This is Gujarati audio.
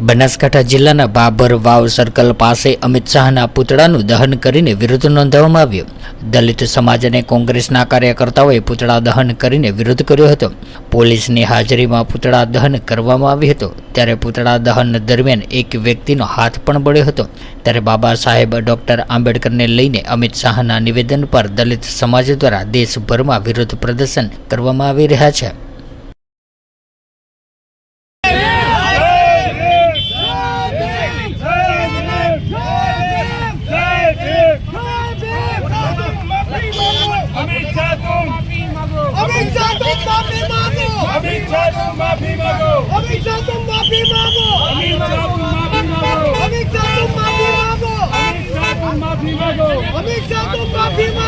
બનાસકાંઠા જિલ્લાના બાબર વાવ સર્કલ પાસે અમિત શાહના પૂતળાનું દહન કરીને વિરોધ નોંધાવવામાં આવ્યો. દલિત સમાજ અને કોંગ્રેસના કાર્યકર્તાઓએ પૂતળા દહન કરીને વિરોધ કર્યો હતો. પોલીસની હાજરીમાં પૂતળા દહન કરવામાં આવ્યું હતું. ત્યારે પૂતળા દહન દરમિયાન એક વ્યક્તિનો હાથ પણ બળ્યો હતો. ત્યારે બાબા સાહેબ ડોક્ટર આંબેડકરને લઈને અમિત શાહના નિવેદન પર દલિત સમાજ દ્વારા દેશભરમાં વિરોધ પ્રદર્શન કરવામાં આવી રહ્યા છે. माफी मांगो अमित शाह तुम माफी मांगो अमित शाह तुम माफी मांगो अमित शाह तुम माफी मांगो अमित शाह तुम माफी मांगो अमित शाह तुम माफी मांगो अमित शाह तुम माफी मांगो